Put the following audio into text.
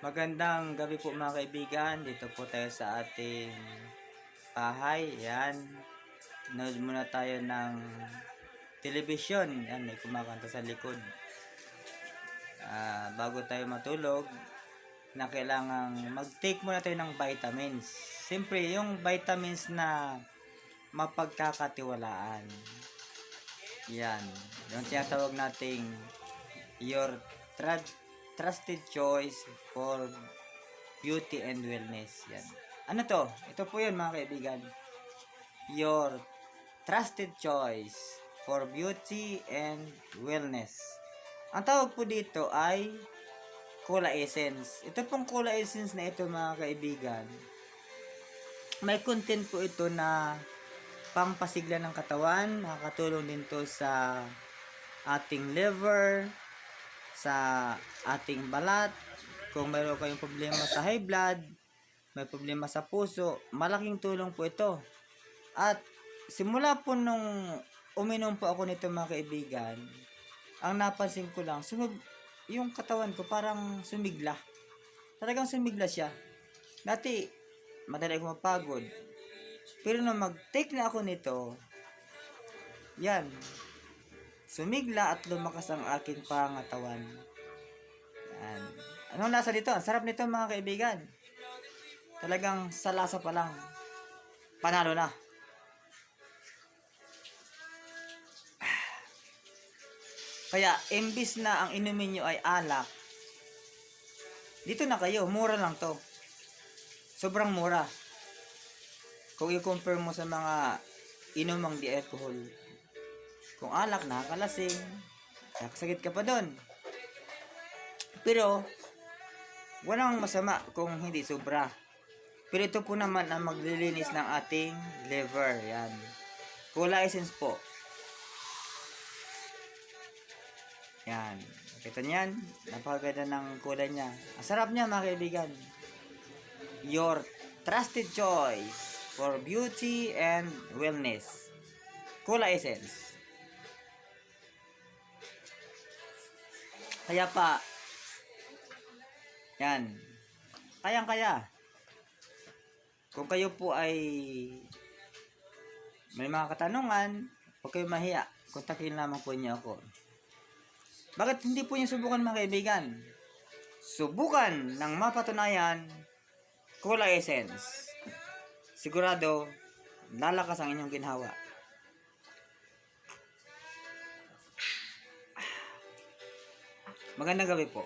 Magandang gabi po mga kaibigan. Dito po tayo sa ating bahay. Yan. Nood muna tayo ng television. Yan, may kumakanta sa likod. Ah, bago tayo matulog, na kailangang mag-take muna tayo ng vitamins. Siyempre, yung vitamins na mapagkakatiwalaan. Yan. Yung tinatawag nating your tra- trusted choice for beauty and wellness. Yan. Ano to? Ito po yun mga kaibigan. Your trusted choice for beauty and wellness. Ang tawag po dito ay Cola Essence. Ito pong Cola Essence na ito mga kaibigan. May content po ito na pampasigla ng katawan. Nakakatulong din to sa ating liver, sa ating balat. Kung mayroon kayong problema sa high blood, may problema sa puso, malaking tulong po ito. At simula po nung uminom po ako nito mga kaibigan, ang napansin ko lang, sumig, yung katawan ko parang sumigla. Talagang sumigla siya. Dati, madali ako mapagod. Pero nung mag-take na ako nito, yan, sumigla at lumakas ang aking pangatawan. Yan. Anong lasa dito? Ang sarap nito mga kaibigan. Talagang sa lasa pa lang, panalo na. Kaya, imbis na ang inumin nyo ay alak, dito na kayo, mura lang to. Sobrang mura. Kung i-compare mo sa mga inumang di alcohol. Kung alak, nakakalasing, nakasakit ka pa doon. Pero, walang masama kung hindi sobra. Pero ito po naman ang maglilinis ng ating liver. Yan. Cola essence po. Yan. Kita niyan, napakaganda ng kulay niya. Ang sarap niya mga kaibigan. Your trusted choice for beauty and wellness. Cola Essence. Kaya pa, yan. Kayang kaya. Kung kayo po ay may mga katanungan, huwag kayong mahiya. Kontakin lamang po niyo ako. Bakit hindi po niyo subukan mga kaibigan? Subukan ng mapatunayan Cola Essence. Sigurado, lalakas ang inyong ginhawa. Magandang gabi po.